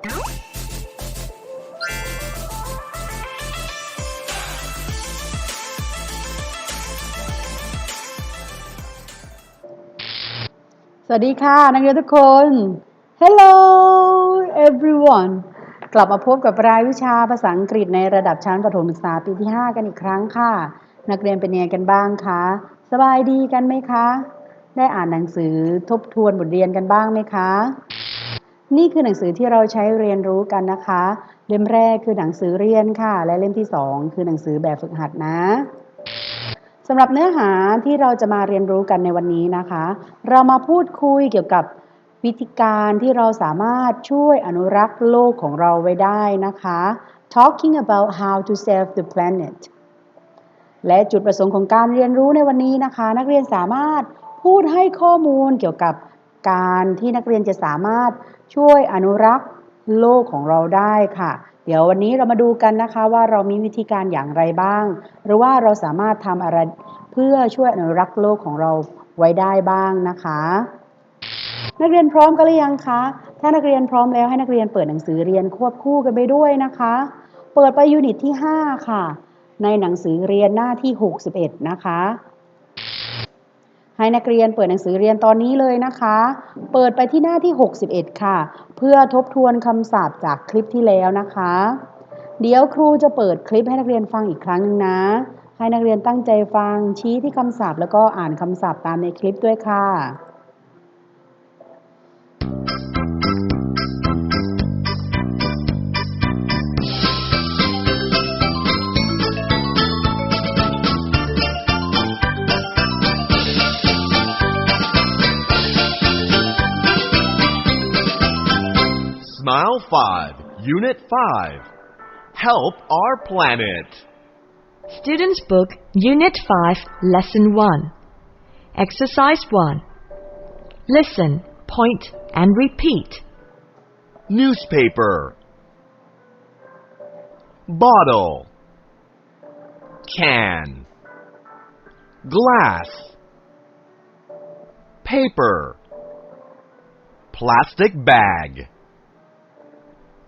สวัสดีค่ะ นักเรียนทุกคน Hello everyone กลับมาพบกับรายวิชาภาษาอังกฤษในระดับชั้นประถมศึกษาปีที่ 5 กันอีกครั้งค่ะ นักเรียนเป็นยังไงกันบ้างคะ สบายดีกันไหมคะ ได้อ่านหนังสือทบทวนบทเรียนกันบ้างไหมคะ นี่คือหนังสือที่เราใช้เรียนรู้กันนะคะ เล่มแรกคือหนังสือเรียนค่ะ และเล่มที่ 2 คือหนังสือแบบฝึกหัดนะสำหรับเนื้อหาที่เราจะมาเรียนรู้กันในวันนี้นะคะ เรามาพูดคุยเกี่ยวกับวิธีการที่เราสามารถช่วยอนุรักษ์โลกของเราไว้ได้นะคะ talking about how to save the planet และจุดประสงค์ของการเรียนรู้ในวันนี้นะคะ นักเรียนสามารถพูดให้ข้อมูลเกี่ยวกับ การที่นักเรียนจะสามารถช่วยอนุรักษ์โลกของเราได้ค่ะ เดี๋ยววันนี้เรามาดูกันนะคะว่าเรามีวิธีการอย่างไรบ้าง หรือว่าเราสามารถทำอะไรเพื่อช่วยอนุรักษ์โลกของเราไว้ได้บ้างนะคะ นักเรียนพร้อมกันหรือยังคะถ้านักเรียนพร้อมแล้วให้นักเรียนเปิดหนังสือเรียนควบคู่กันไปด้วยนะคะ เปิดไปยูนิตที่ 5 ค่ะ ในหนังสือเรียนหน้าที่ 61 นะคะ ให้นักเรียนเปิดหนังสือเรียนตอนนี้เลยนะคะ เปิดไปที่หน้าที่ 61 ค่ะ เพื่อทบทวนคำศัพท์จากคลิปที่แล้วนะคะ เดี๋ยวครูจะเปิดคลิปให้นักเรียนฟังอีกครั้งหนึงนะ ให้นักเรียนตั้งใจฟังชี้ที่คำศัพท์ แล้วก็อ่านคำศัพท์ตามในคลิปด้วยค่ะ Smile 5, Unit 5. Help our planet. Students' Book, Unit 5, Lesson 1. Exercise 1. Listen, point, and repeat. Newspaper. Bottle. Can. Glass. Paper. Plastic bag.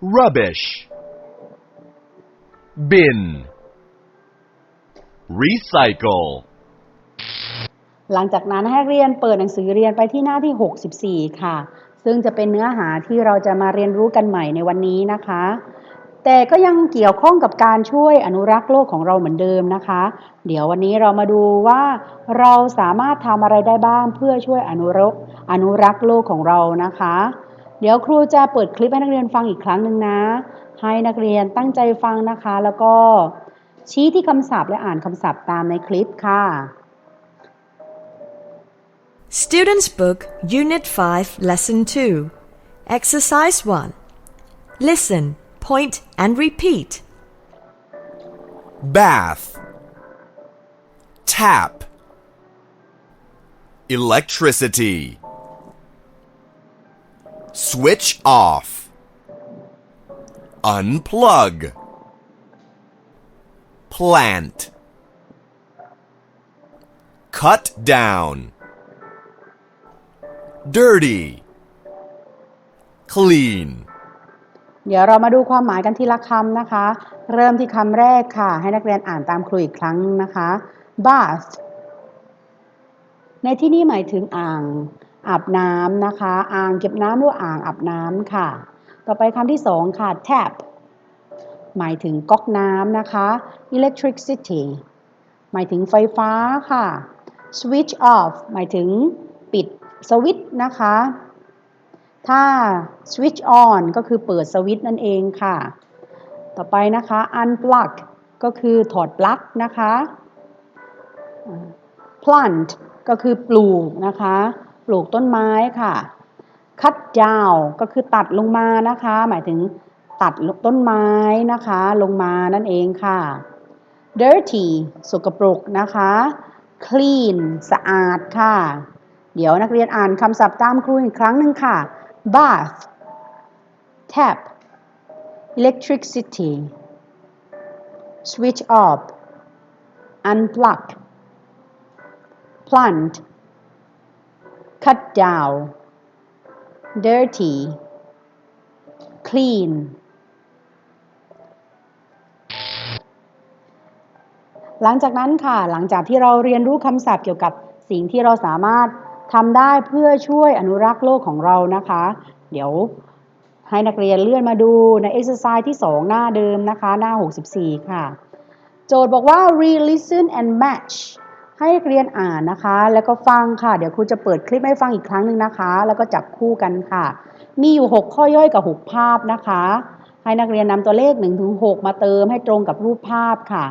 Rubbish. Bin. Recycle. หลังจากนั้นให้เรียนเปิดหนังสือเรียนไปที่หน้าที่ 64 ค่ะ ซึ่งจะเป็นเนื้อหาที่เราจะมาเรียนรู้กันใหม่ในวันนี้นะคะ แต่ก็ยังเกี่ยวข้องกับการช่วยอนุรักษ์โลกของเราเหมือนเดิมนะคะ เดี๋ยววันนี้เรามาดูว่าเราสามารถทำอะไรได้บ้างเพื่อช่วยอนุรักษ์อนุรักษ์โลกของเรานะคะ เดี๋ยวครูจะเปิดคลิปให้นักเรียนฟังอีกครั้งหนึ่งนะ ให้นักเรียนตั้งใจฟังนะคะ แล้วก็ชี้ที่คำศัพท์และอ่านคำศัพท์ตามในคลิปค่ะ Students' Book, Unit 5, Lesson 2. Exercise 1. Listen, point, and repeat. bath tap electricity switch off unplug plant cut down dirty clean เดี๋ยวเรามาดูความหมายกันทีละคำนะคะ เริ่มที่คำแรกค่ะ ให้นักเรียนอ่านตามครูอีกครั้งนะคะ bath ในที่นี้หมายถึงอ่าง อาบน้ำนะคะ อ่างเก็บน้ำหรืออ่างอาบน้ำค่ะ ต่อไปคำที่สองค่ะ tap หมายถึงก๊อกน้ำนะคะ electricity หมายถึงไฟฟ้าค่ะ switch off หมายถึงปิดสวิตช์นะคะ ถ้า switch on ก็คือเปิดสวิตช์นั่นเองค่ะ ต่อไปนะคะ unplug ก็คือถอดปลั๊กนะคะ plant ก็คือปลูกนะคะ ลูกต้นไม้ค่ะ cut down ก็คือตัดลงมานะคะ หมายถึงตัดต้นไม้นะคะ ลงมานั่นเองค่ะ dirty สกปรกนะคะ clean สะอาดค่ะ เดี๋ยวนักเรียนอ่านคำศัพท์ตามครูอีกครั้งหนึ่งค่ะ bath tap electricity switch off unplug plant cut down dirty clean หลังจากนั้นค่ะ หลังจากที่เราเรียนรู้คำศัพท์เกี่ยวกับสิ่งที่เราสามารถทำได้เพื่อช่วยอนุรักษ์โลกของเรานะคะ เดี๋ยวให้นักเรียนเลื่อนมาดูใน exercise ที่ 2 หน้าเดิมนะคะ หน้า 64 ค่ะ โจทย์บอกว่า re-listen and match ให้นักเรียนอ่านนะคะ แล้วก็ฟังค่ะ เดี๋ยวครูจะเปิดคลิปให้ฟังอีกครั้งหนึ่งนะคะ แล้วก็จับคู่กันค่ะ มีอยู่ 6 ข้อย่อยกับ 6 ภาพนะคะ ให้นักเรียนนำตัวเลข1ถึง6มาเติมให้ตรงกับรูปภาพค่ะ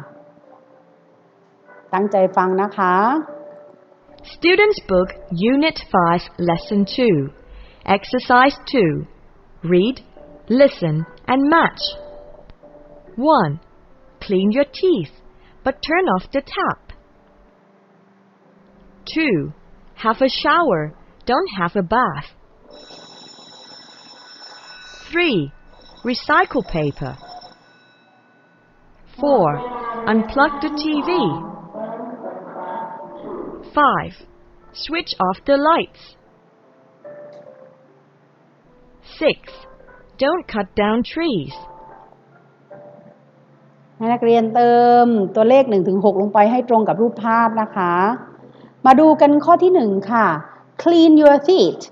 ตั้งใจฟังนะคะ Students' Book, Unit 5, Lesson 2. Exercise 2. Read, listen, and match. 1. Clean your teeth, but turn off the tap. 2. Have a shower, don't have a bath. 3. Recycle paper. 4. Unplug the TV. 5. Switch off the lights. 6. Don't cut down trees. ให้นักเรียนเติมตัวเลข1ถึง6ลงไปให้ตรงกับรูปภาพนะคะ มาดูกันข้อที่1ค่ะ clean your teeth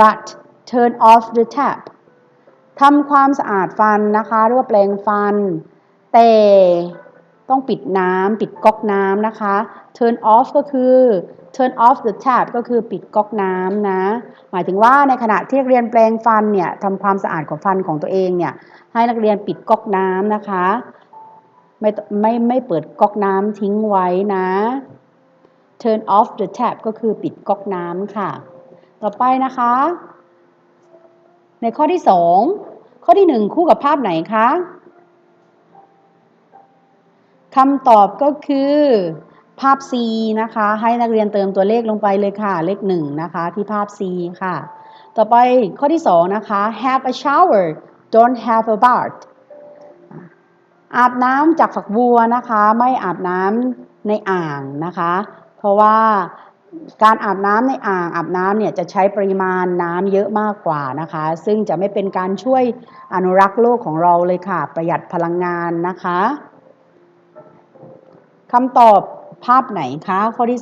but turn off the tap ทำความสะอาดฟันนะคะหรือว่าแปลงฟัน แต่ต้องปิดน้ำปิดก๊อกน้ำนะคะ turn off ก็คือ turn off the tap ก็คือปิดก๊อกน้ำนะ หมายถึงว่าในขณะที่เรียนแปลงฟันเนี่ยทำความสะอาดของฟันของตัวเองเนี่ย ให้นักเรียนปิดก๊อกน้ำนะคะ ไม่ไม่ไม่เปิดก๊อกน้ำทิ้งไว้นะ turn off the tap ก็คือปิดก๊อกน้ำค่ะ ต่อไปนะคะ ในข้อที่ 2 ข้อที่ 1 คู่กับภาพไหนคะคำตอบก็คือภาพ C นะคะ ให้นักเรียนเติมตัวเลขลงไปเลยค่ะ เลข 1 นะคะ ที่ภาพ C ค่ะ ต่อไปข้อที่ 2 นะคะ have a shower don't have a bath อาบน้ำจากฝักบัวนะคะ ไม่อาบน้ำในอ่างนะคะ เพราะว่าการอาบน้ำในอ่างอาบน้ำเนี่ยจะใช้ปริมาณน้ำเยอะมากกว่านะคะ ซึ่งจะไม่เป็นการช่วยอนุรักษ์โลกของเราเลยค่ะ ประหยัดพลังงานนะคะคำตอบภาพไหนคะข้อที่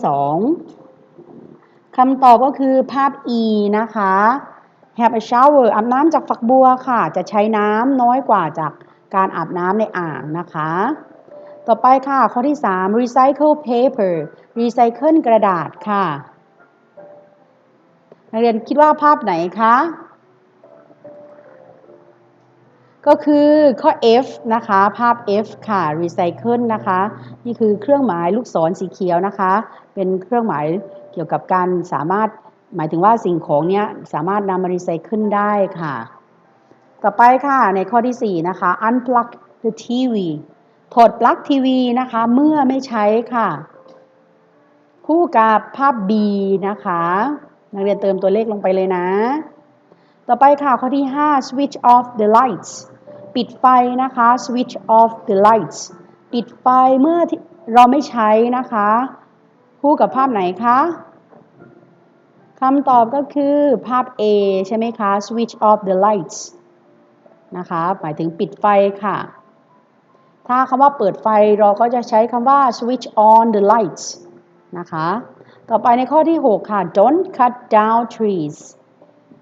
2คำตอบก็คือภาพ E นะคะ have a shower อาบน้ำจากฝักบัวค่ะ จะใช้น้ำน้อยกว่าจากการอาบน้ำในอ่างนะคะ ต่อไปค่ะ ข้อที่ 3 recycle paper recycle กระดาษค่ะ นักเรียนคิดว่าภาพไหนคะ ก็คือข้อ F นะคะ ภาพ F ค่ะ recycle นะคะ นี่คือเครื่องหมายลูกศรสีเขียวนะคะ เป็นเครื่องหมายเกี่ยวกับการสามารถหมายถึงว่าสิ่งของเนี้ยสามารถนำมารีไซเคิลได้ค่ะ ต่อไปค่ะในข้อที่ 4 นะคะ unplug the TV ถอดปลั๊กทีวีนะคะเมื่อไม่ใช้ค่ะ คู่กับภาพ B นะคะ นักเรียนเติมตัวเลขลงไปเลยนะ ต่อไปค่ะข้อที่ 5 switch off the lights ปิดไฟนะคะ switch off the lights ปิดไฟเมื่อเราไม่ใช้นะคะ คู่กับภาพไหนคะคำตอบก็คือภาพ A ใช่ไหมคะ switch off the lights นะคะ หมายถึงปิดไฟค่ะ ถ้าคำว่าเปิดไฟเราก็จะใช้คำว่า switch on the lights นะคะ ต่อไปในข้อที่ 6 ค่ะ don't cut down trees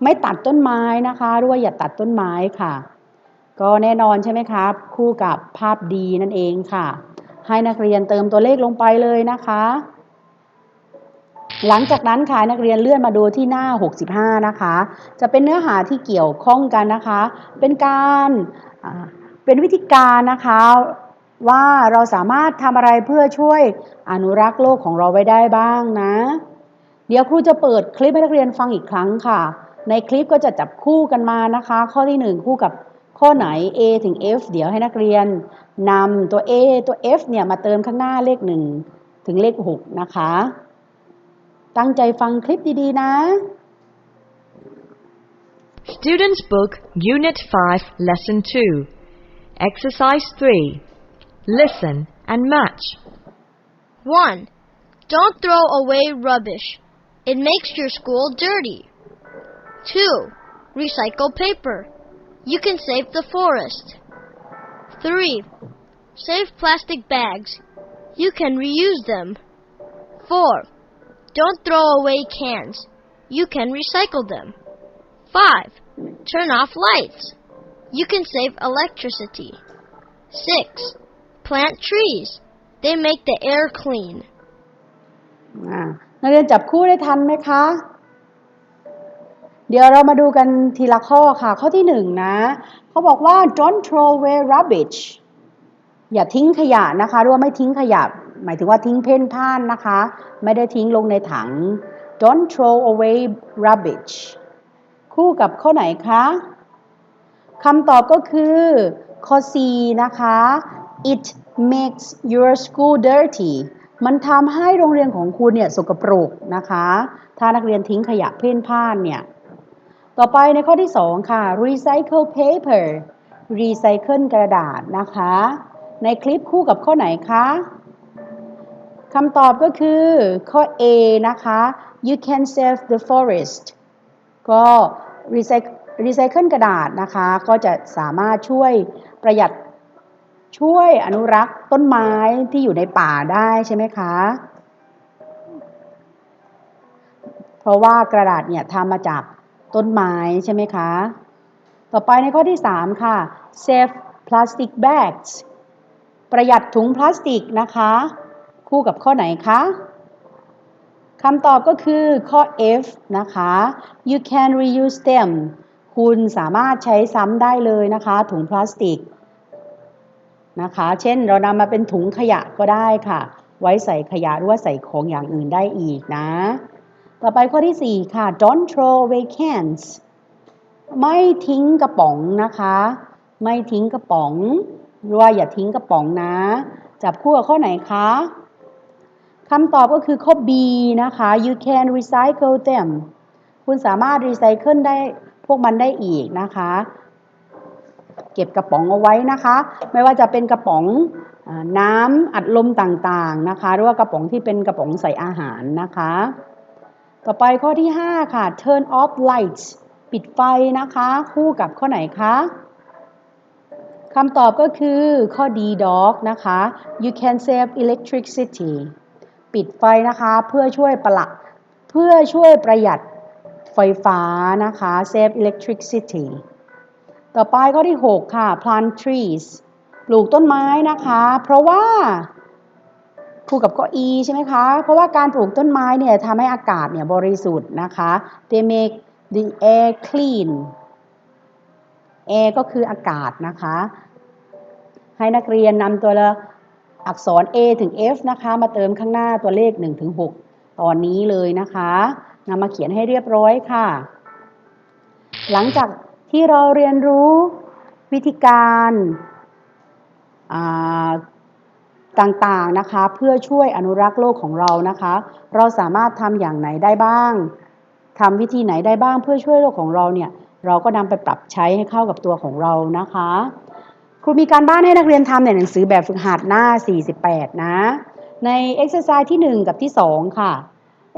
ไม่ตัดต้นไม้นะคะด้วยอย่าตัดต้นไม้ค่ะ ก็แน่นอนใช่ไหมครับ คู่กับภาพดีนั่นเองค่ะ ให้นักเรียนเติมตัวเลขลงไปเลยนะคะ หลังจากนั้นค่ะนักเรียนเลื่อนมาดูที่หน้า 65 นะคะ จะเป็นเนื้อหาที่เกี่ยวข้องกันนะคะ เป็นการ เป็นวิธีการนะคะว่าเราสามารถทำอะไรเพื่อช่วยอนุรักษ์โลกของเราไว้ได้บ้างนะ เดี๋ยวครูจะเปิดคลิปให้นักเรียนฟังอีกครั้งค่ะ ในคลิปก็จะจับคู่กันมานะคะ ข้อที่ 1 คู่กับข้อไหน A ถึง F เดี๋ยวให้นักเรียนนำตัว A ตัว F เนี่ยมาเติมข้างหน้าเลข 1 ถึงเลข 6 นะคะ ตั้งใจฟังคลิปดีๆนะ Students' Book, Unit 5, Lesson 2. Exercise 3. Listen and match. 1. Don't throw away rubbish. It makes your school dirty. 2. Recycle paper. You can save the forest. 3. Save plastic bags. You can reuse them. 4. Don't throw away cans. You can recycle them. 5. Turn off lights. You can save electricity. 6. Plant trees. They make the air clean. อ่านักเรียนจับคู่ได้ทันไหมคะ เดี๋ยวเรามาดูกันทีละข้อค่ะ ข้อที่หนึ่งนะ เขาบอกว่า don't throw away rubbish อย่าทิ้งขยะนะคะหรือว่าไม่ทิ้งขยะ หมายถึงว่าทิ้งเพ่นพ่านนะคะ ไม่ได้ทิ้งลงในถัง don't throw away rubbish คู่กับข้อไหนคะ คำตอบก็คือข้อ C นะคะ it makes your school dirty มันทำให้โรงเรียนของคุณเนี่ยสกปรกนะคะ ถ้านักเรียนทิ้งขยะเพ่นพ่านเนี่ย ต่อไปในข้อที่ 2 ค่ะ recycle paper recycle กระดาษนะคะ ในคลิปคู่กับข้อไหนคะคำตอบก็คือข้อ A นะคะ you can save the forest ก็ recycle recycle กระดาษนะคะ ก็จะสามารถช่วยประหยัดช่วยอนุรักษ์ต้นไม้ที่อยู่ในป่าได้ใช่ไหมคะ เพราะว่ากระดาษเนี่ยทำมาจากต้นไม้ใช่ไหมคะ ต่อไปในข้อที่ 3 ค่ะ save plastic bags ประหยัดถุงพลาสติกนะคะ คู่กับข้อไหนคะคำตอบก็คือข้อ F นะคะ you can reuse them คุณสามารถใช้ซ้ำได้เลยนะคะ ถุงพลาสติกนะคะ เช่นเรานำมาเป็นถุงขยะก็ได้ค่ะ ไว้ใส่ขยะหรือว่าใส่ของอย่างอื่นได้อีกนะ ต่อไปข้อที่ 4 ค่ะ don't throw away cans ไม่ทิ้งกระป๋องนะคะ ไม่ทิ้งกระป๋องหรือว่าอย่าทิ้งกระป๋องนะ จับคู่กับข้อไหนคะคำตอบก็คือข้อ B นะคะ you can recycle them คุณสามารถรีไซเคิลได้ พวกมันได้อีกนะคะ เก็บกระป๋องเอาไว้นะคะ ไม่ว่าจะเป็นกระป๋องน้ำอัดลมต่างๆนะคะ หรือว่ากระป๋องที่เป็นกระป๋องใส่อาหารนะคะ ต่อไปข้อที่ 5 ค่ะ turn off lights ปิดไฟนะคะ คู่กับข้อไหนคะคำตอบก็คือข้อ D dog นะคะ you can save electricity ปิดไฟนะคะเพื่อช่วยประหลักเพื่อช่วยประหยัด ไฟฟ้านะคะ save electricity ต่อไปข้อที่ 6 ค่ะ plant trees ปลูกต้นไม้นะคะ เพราะว่าคู่กับข้อ E ใช่ไหมคะ เพราะว่าการปลูกต้นไม้เนี่ยทำให้อากาศเนี่ยบริสุทธิ์นะคะ they make the air clean air ก็คืออากาศนะคะ ให้นักเรียนนำตัวละอักษร A ถึง F นะคะ มาเติมข้างหน้าตัวเลข 1 ถึง 6 ตอนนี้เลยนะคะ นำมาเขียนให้เรียบร้อยค่ะ หลังจากที่เราเรียนรู้วิธีการต่างๆนะคะ เพื่อช่วยอนุรักษ์โลกของเรานะคะ เราสามารถทำอย่างไหนได้บ้างทำวิธีไหนได้บ้างเพื่อช่วยโลกของเราเนี่ย เราก็นำไปปรับใช้ให้เข้ากับตัวของเรานะคะ ครูมีการบ้านให้นักเรียนทำในหนังสือแบบฝึกหัดหน้า 48 นะ ใน exercise ที่ 1 กับที่ 2 ค่ะ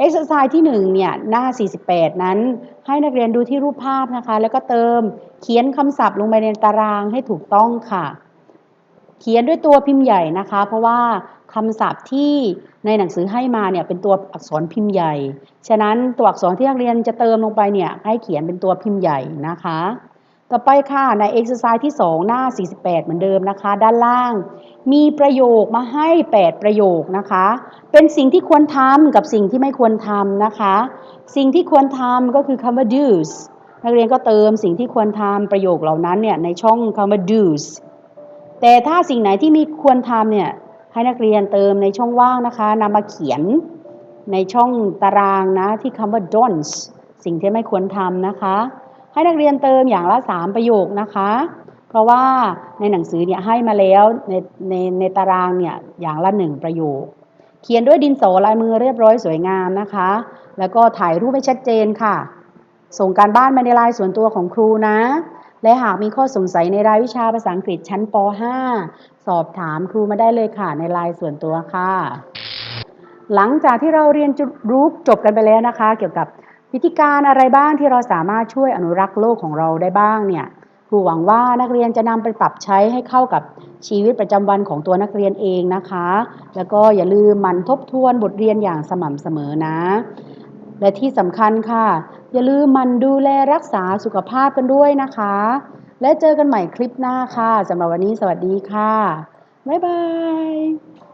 exercise ที่1เนี่ยหน้า 48 นั้น ให้นักเรียนดูที่รูปภาพนะคะ แล้วก็เติมเขียนคำศัพท์ลงไปในตารางให้ถูกต้องค่ะ เขียนด้วยตัวพิมพ์ใหญ่นะคะ เพราะว่าคำศัพท์ที่ในหนังสือให้มาเนี่ยเป็นตัวอักษรพิมพ์ใหญ่ ฉะนั้นตัวอักษรที่นักเรียนจะเติมลงไปเนี่ยให้เขียนเป็นตัวพิมพ์ใหญ่นะคะ ต่อไปค่ะใน exercise ที่ 2 หน้า 48 เหมือนเดิมนะคะ ด้านล่าง มีประโยคมาให้ 8 ประโยคนะคะ เป็นสิ่งที่ควรทำกับสิ่งที่ไม่ควรทำนะคะ สิ่งที่ควรทำก็คือคำว่า do's นักเรียนก็เติมสิ่งที่ควรทำประโยคเหล่านั้นเนี่ยในช่องคำว่า do's แต่ถ้าสิ่งไหนที่มีควรทำเนี่ยให้นักเรียนเติมในช่องว่างนะคะนำมาเขียนในช่องตารางนะที่คำว่า don'ts สิ่งที่ไม่ควรทำนะคะ ให้นักเรียนเติมอย่างละ 3 ประโยคนะคะ ราะว่าในหนังสือเนี่ยให้มาแล้วในในในตารางเนี่ยอย่างละ1ประโยค เขียนด้วยดินสอลายมือเรียบร้อยสวยงามนะคะ แล้วก็ถ่ายรูปให้ชัดเจนค่ะ ส่งการบ้านมาในไลน์ส่วนตัวของครูนะ และหากมีข้อสงสัยในรายวิชาภาษาอังกฤษชั้นป .5 สอบถามครูมาได้เลยค่ะในไลน์ส่วนตัวค่ะ หลังจากที่เราเรียนรู้จบกันไปแล้วนะคะ เกี่ยวกับวิธีการอะไรบ้างที่เราสามารถช่วยอนุรักษ์โลกของเราได้บ้างเนี่ย ครูหวังว่านักเรียนจะนำไปปรับใช้ให้เข้ากับชีวิตประจำวันของตัวนักเรียนเองนะคะ แล้วก็อย่าลืมมันทบทวนบทเรียนอย่างสม่ำเสมอนะ และที่สำคัญค่ะ อย่าลืมมันดูแลรักษาสุขภาพกันด้วยนะคะ และเจอกันใหม่คลิปหน้าค่ะสำหรับวันนี้สวัสดีค่ะ บ๊ายบาย